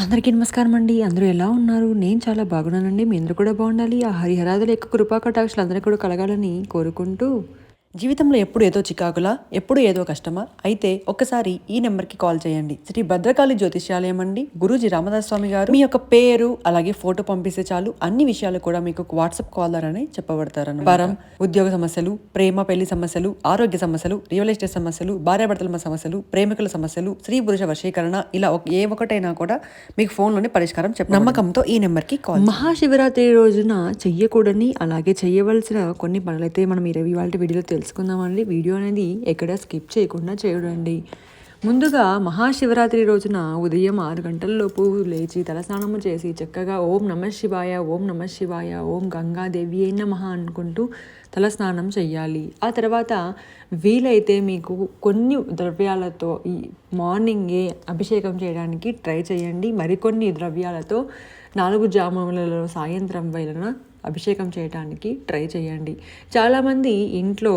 అందరికీ నమస్కారం అండి. అందరూ ఎలా ఉన్నారు? నేను చాలా బాగున్నానండి. మీ అందరూ కూడా బాగుండాలి. ఆ హరిహరాదుల యొక్క కృపా కటాక్షలు అందరికీ కూడా కలగాలని కోరుకుంటూ జీవితంలో ఎప్పుడు ఏదో చికాకులా ఎప్పుడు ఏదో కష్టమా? అయితే ఒక్కసారి ఈ నెంబర్కి కాల్ చేయండి. శ్రీ భద్రకాళి జ్యోతిష్యాలయం అండి. గురూజీ రామదాస్ స్వామి గారు మీ యొక్క పేరు అలాగే ఫోటో పంపిస్తే చాలు. అన్ని విషయాలు కూడా మీకు వాట్సాప్ కాల్ ద్వారానే చెప్పబడతారు పరం ఉద్యోగ సమస్యలు ప్రేమ పెళ్ళి సమస్యలు ఆరోగ్య సమస్యలు రియల్ ఎస్టేట్ సమస్యలు భార్యాభర్తల సమస్యలు ప్రేమికుల సమస్యలు స్త్రీ పురుష వశీకరణ ఇలా ఏ ఒక్కటైనా కూడా మీకు ఫోన్లోనే పరిష్కారం చెప్ప నమ్మకంతో ఈ నెంబర్కి కాల్ మహాశివరాత్రి రోజున చెయ్యకూడని అలాగే చేయవలసిన కొన్ని పనులైతే మనం ఇరవై వాళ్ళ వీడియోలో తెలుసుకుందామండి వీడియో అనేది ఎక్కడ స్కిప్ చేయకుండా చూడండి. ముందుగా మహాశివరాత్రి రోజున ఉదయం ఆరు గంటలలోపు లేచి తలస్నానము చేసి చక్కగా ఓం నమ శివాయ ఓం నమ శివాయ ఓం గంగాదేవి ఏ నమః అనుకుంటూ తలస్నానం చేయాలి ఆ తర్వాత వీలైతే మీకు కొన్ని ద్రవ్యాలతో ఈ మార్నింగే అభిషేకం చేయడానికి ట్రై చేయండి. మరికొన్ని ద్రవ్యాలతో నాలుగు జాములలో సాయంత్రం వేళన అభిషేకం చేయడానికి ట్రై చేయండి. చాలామంది ఇంట్లో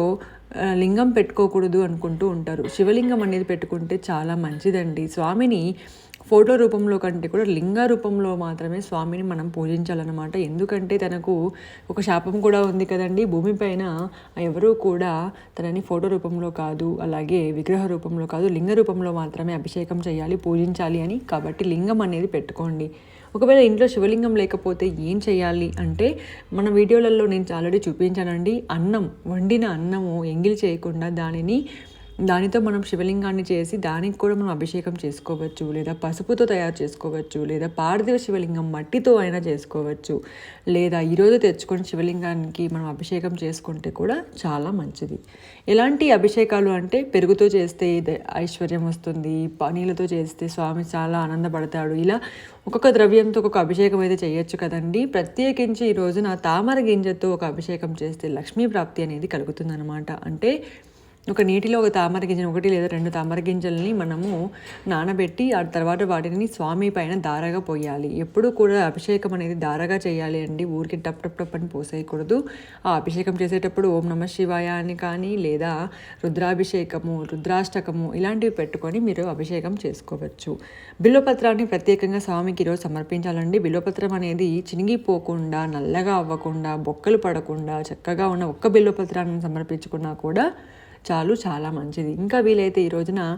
లింగం పెట్టుకోకూడదు అనుకుంటూ ఉంటారు. శివలింగం అనేది పెట్టుకుంటే చాలా మంచిదండి. స్వామిని ఫోటో రూపంలో కంటే కూడా లింగ రూపంలో మాత్రమే స్వామిని మనం పూజించాలన్నమాట. ఎందుకంటే తనకు ఒక శాపం కూడా ఉంది కదండి. భూమిపైన ఎవరూ కూడా తనని ఫోటో రూపంలో కాదు అలాగే విగ్రహ రూపంలో కాదు లింగ రూపంలో మాత్రమే అభిషేకం చేయాలి పూజించాలి అని. కాబట్టి లింగం అనేది పెట్టుకోండి. ఒకవేళ ఇంట్లో శివలింగం లేకపోతే ఏం చేయాలి అంటే మన వీడియోలలో నేను ఆల్రెడీ చూపించానండి. అన్నం వండిన అన్నము ఎంగిల్ చేయకుండా దానిని దానితో మనం శివలింగాన్ని చేసి దానికి కూడా మనం అభిషేకం చేసుకోవచ్చు లేదా పసుపుతో తయారు చేసుకోవచ్చు లేదా పార్థివ శివలింగం మట్టితో అయినా చేసుకోవచ్చు లేదా ఈరోజు తెచ్చుకొని శివలింగానికి మనం అభిషేకం చేసుకుంటే కూడా చాలా మంచిది. ఎలాంటి అభిషేకాలు అంటే పెరుగుతో చేస్తే ఐశ్వర్యం వస్తుంది పనీలతో నీళ్ళతో చేస్తే స్వామి చాలా ఆనందపడతాడు. ఇలా ఒక్కొక్క ద్రవ్యంతో ఒక్కొక్క అభిషేకం అయితే చేయొచ్చు కదండి. ప్రత్యేకించి ఈరోజు నా తామర గింజతో ఒక అభిషేకం చేస్తే లక్ష్మీ ప్రాప్తి అనేది కలుగుతుందన్నమాట. అంటే ఒక నీటిలో ఒక తామర గింజను ఒకటి లేదా రెండు తామర గింజల్ని మనము నానబెట్టి ఆ తర్వాత వాటిని స్వామి పైన దారగా పోయాలి. ఎప్పుడు కూడా అభిషేకం అనేది దారగా చేయాలి అండి. ఊరికి టప్ టప్ టప్ అని పోసేయకూడదు. ఆ అభిషేకం చేసేటప్పుడు ఓం నమ శివాయ అని కానీ లేదా రుద్రాభిషేకము రుద్రాష్టకము ఇలాంటివి పెట్టుకొని మీరు అభిషేకం చేసుకోవచ్చు. బిల్వపత్రాన్ని ప్రత్యేకంగా స్వామికి ఈరోజు సమర్పించాలండి. బిల్వపత్రం అనేది చినిగిపోకుండా నల్లగా అవ్వకుండా బొక్కలు పడకుండా చక్కగా ఉన్న ఒక్క బిల్వపత్రాన్ని సమర్పించుకున్నా కూడా చాలు చాలా మంచిది. ఇంకా వీలైతే ఈ రోజున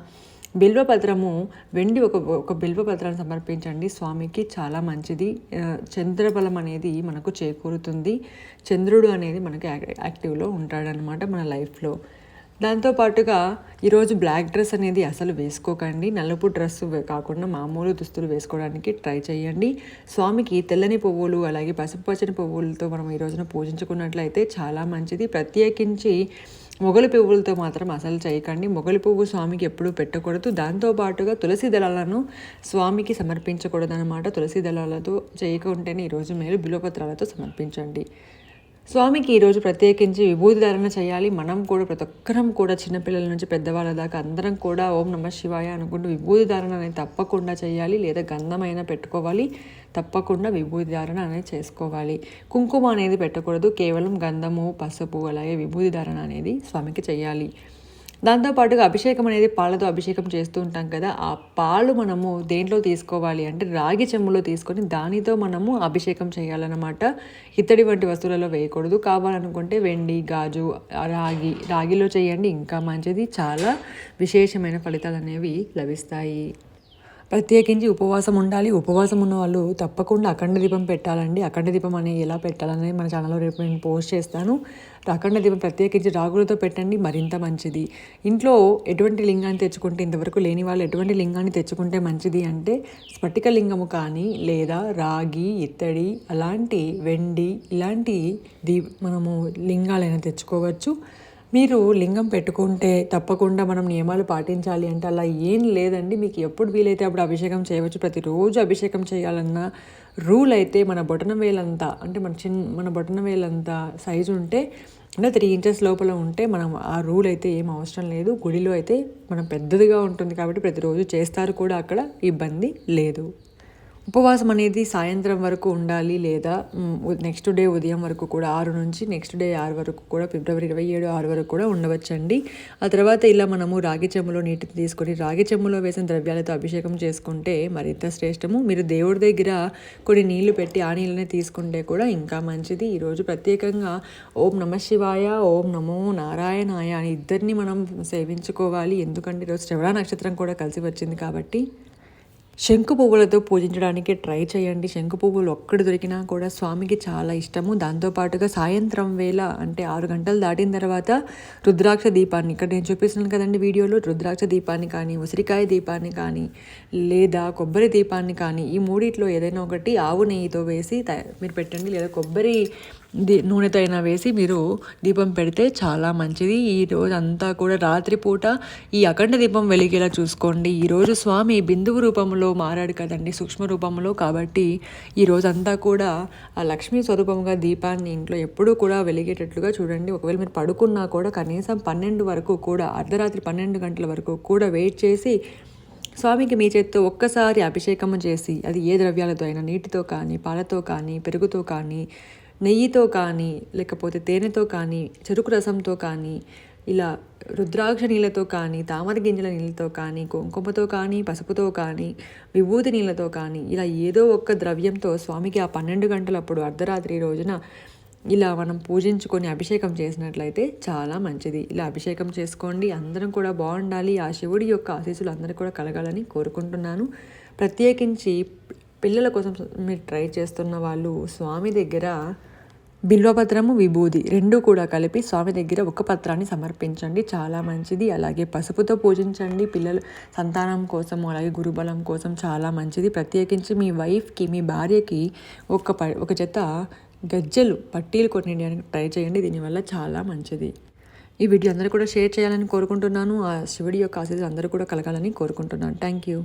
బిల్వపత్రము వెండి ఒక ఒక బిల్వపత్రాన్ని సమర్పించండి. స్వామికి చాలా మంచిది. చంద్రబలం అనేది మనకు చేకూరుతుంది. చంద్రుడు అనేది మనకి యాక్- యాక్టివ్లో ఉంటాడనమాట మన లైఫ్లో. దాంతోపాటుగా ఈరోజు బ్లాక్ డ్రెస్ అనేది అసలు వేసుకోకండి. నలుపు డ్రెస్ కాకుండా మామూలు దుస్తులు వేసుకోవడానికి ట్రై చేయండి. స్వామికి తెల్లని పువ్వులు అలాగే పసుపు పచ్చని పువ్వులతో మనం ఈ రోజున పూజించుకున్నట్లయితే చాలా మంచిది. ప్రత్యేకించి మొగలి పువ్వులతో మాత్రం అసలు చేయకండి. మొగలి పువ్వు స్వామికి ఎప్పుడూ పెట్టకూడదు. దాంతోపాటుగా తులసి దళాలను స్వామికి సమర్పించకూడదనమాట తులసి దళాలతో చేయకుంటేనే ఈరోజు మీరు బిలోపత్రాలతో సమర్పించండి. స్వామికి ఈరోజు ప్రత్యేకించి విభూతి ధారణ చేయాలి. మనం కూడా ప్రతి ఒక్కరం కూడా చిన్నపిల్లల నుంచి పెద్దవాళ్ళ దాకా అందరం కూడా ఓం నమ శివాయ అనుకుంటూ విభూతి ధారణ అనేది తప్పకుండా చేయాలి. లేదా గంధమైన పెట్టుకోవాలి. తప్పకుండా విభూతి ధారణ అనేది చేసుకోవాలి. కుంకుమ అనేది పెట్టకూడదు. కేవలం గంధము పసుపు అలాగే విభూతి ధారణ అనేది స్వామికి చేయాలి. దాంతోపాటుగా అభిషేకం అనేది పాలతో అభిషేకం చేస్తూ ఉంటాం కదా ఆ పాలు మనము దేంట్లో తీసుకోవాలి అంటే రాగి చెమ్ములో తీసుకొని దానితో మనము అభిషేకం చేయాలన్నమాట. ఇత్తడి వంటి వస్తువులలో వేయకూడదు. కావాలనుకుంటే వెండి గాజు రాగి రాగిలో చేయండి. ఇంకా మంచిది. చాలా విశేషమైన ఫలితాలు అనేవి లభిస్తాయి. ప్రత్యేకించి ఉపవాసం ఉండాలి. ఉపవాసం ఉన్న వాళ్ళు తప్పకుండా అఖండ దీపం పెట్టాలండి. అఖండ దీపం అనేది ఎలా పెట్టాలనేది మన ఛానల్లో రేపు నేను పోస్ట్ చేస్తాను. అఖండ దీపం ప్రత్యేకించి రాగులతో పెట్టండి మరింత మంచిది. ఇంట్లో ఎటువంటి లింగాన్ని తెచ్చుకుంటే ఇంతవరకు లేని వాళ్ళు ఎటువంటి లింగాన్ని తెచ్చుకుంటే మంచిది అంటే స్ఫటిక లింగము కానీ లేదా రాగి ఇత్తడి అలాంటి వెండి ఇలాంటి దీ మనము లింగాలైనా తెచ్చుకోవచ్చు. మీరు లింగం పెట్టుకుంటే తప్పకుండా మనం నియమాలు పాటించాలి అంటే అలా ఏం లేదండి. మీకు ఎప్పుడు వీలైతే అప్పుడు అభిషేకం చేయవచ్చు. ప్రతిరోజు అభిషేకం చేయాలన్న రూల్ అయితే మన బొటన వేలంతా అంటే మన చిన్న మన బొటన వేలంతా సైజు ఉంటే అంటే త్రీ ఇంచెస్ లోపల ఉంటే మనం ఆ రూల్ అయితే ఏం అవసరం లేదు. గుడిలో అయితే మనం పెద్దదిగా ఉంటుంది కాబట్టి ప్రతిరోజు చేస్తారు కూడా అక్కడ ఇబ్బంది లేదు. ఉపవాసం అనేది సాయంత్రం వరకు ఉండాలి లేదా నెక్స్ట్ డే ఉదయం వరకు కూడా ఆరు నుంచి నెక్స్ట్ డే ఆరు వరకు కూడా ఫిబ్రవరి ఇరవై ఏడు ఆరు వరకు కూడా ఉండవచ్చండి. ఆ తర్వాత ఇలా మనము రాగి చెమ్ములో నీటిని తీసుకొని రాగి చెమ్ములో వేసిన ద్రవ్యాలతో అభిషేకం చేసుకుంటే మరింత శ్రేష్టము. మీరు దేవుడి దగ్గర కొన్ని నీళ్ళు పెట్టి ఆ నీళ్ళని తీసుకుంటే కూడా ఇంకా మంచిది. ఈరోజు ప్రత్యేకంగా ఓం నమ శివాయ ఓం నమో నారాయణాయ అని ఇద్దరిని మనం సేవించుకోవాలి. ఎందుకంటే ఈరోజు శ్రవణ నక్షత్రం కూడా కలిసి వచ్చింది కాబట్టి. శంకు పువ్వులతో పూజించడానికి ట్రై చేయండి. శంకు పువ్వులు ఒక్కటి దొరికినా కూడా స్వామికి చాలా ఇష్టము. దాంతోపాటుగా సాయంత్రం వేళ అంటే ఆరు గంటలు దాటిన తర్వాత రుద్రాక్ష దీపాన్ని ఇక్కడ నేను చూపిస్తున్నాను కదండి వీడియోలో రుద్రాక్ష దీపాన్ని కానీ ఉసిరికాయ దీపాన్ని కానీ లేదా కొబ్బరి దీపాన్ని కానీ ఈ మూడిట్లో ఏదైనా ఒకటి ఆవు నెయ్యితో వేసి మీరు పెట్టండి. లేదా కొబ్బరి దీ నూనెతో అయినా వేసి మీరు దీపం పెడితే చాలా మంచిది. ఈ రోజు అంతా కూడా రాత్రిపూట ఈ అఖండ దీపం వెలిగేలా చూసుకోండి. ఈరోజు స్వామి బిందువు రూపంలో రూపంలో మారాడు కదండి సూక్ష్మ రూపంలో కాబట్టి ఈ రోజంతా కూడా ఆ లక్ష్మీ స్వరూపంగా దీపాన్ని ఇంట్లో ఎప్పుడూ కూడా వెలిగేటట్లుగా చూడండి. ఒకవేళ మీరు పడుకున్నా కూడా కనీసం పన్నెండు వరకు కూడా అర్ధరాత్రి పన్నెండు గంటల వరకు కూడా వెయిట్ చేసి స్వామికి మీ చేత్తో ఒక్కసారి అభిషేకము చేసి అది ఏ ద్రవ్యాలతో అయినా నీటితో కానీ పాలతో కానీ పెరుగుతో కానీ నెయ్యితో కానీ లేకపోతే తేనెతో కానీ చెరుకు రసంతో కానీ ఇలా రుద్రాక్ష నీళ్ళతో కానీ తామర గింజల నీళ్ళతో కానీ కుంకుమతో కానీ పసుపుతో కానీ విభూతి నీళ్ళతో కానీ ఇలా ఏదో ఒక్క ద్రవ్యంతో స్వామికి ఆ పన్నెండు గంటలప్పుడు అర్ధరాత్రి రోజున ఇలా మనం పూజించుకొని అభిషేకం చేసినట్లయితే చాలా మంచిది. ఇలా అభిషేకం చేసుకోండి. అందరం కూడా బాగుండాలి. ఆ శివుడి యొక్క ఆశీస్సులు అందరూ కూడా కలగాలని కోరుకుంటున్నాను. ప్రత్యేకించి పిల్లల కోసం మీరు ట్రై చేస్తున్న వాళ్ళు స్వామి దగ్గర బిల్వపత్రము విభూది రెండు కూడా కలిపి స్వామి దగ్గర ఒక పత్రాన్ని సమర్పించండి. చాలా మంచిది. అలాగే పసుపుతో పూజించండి. పిల్లలు సంతానం కోసం అలాగే గురుబలం కోసం చాలా మంచిది. ప్రత్యేకించి మీ వైఫ్కి మీ భార్యకి ఒక ప ఒక జత గజ్జలు పట్టీలు కొనియడానికి ట్రై చేయండి. దీనివల్ల చాలా మంచిది. ఈ వీడియో అందరూ కూడా షేర్ చేయాలని కోరుకుంటున్నాను. ఆ శివుడి యొక్క ఆశీస్సులు అందరూ కూడా కలగాలని కోరుకుంటున్నాను. Thank you.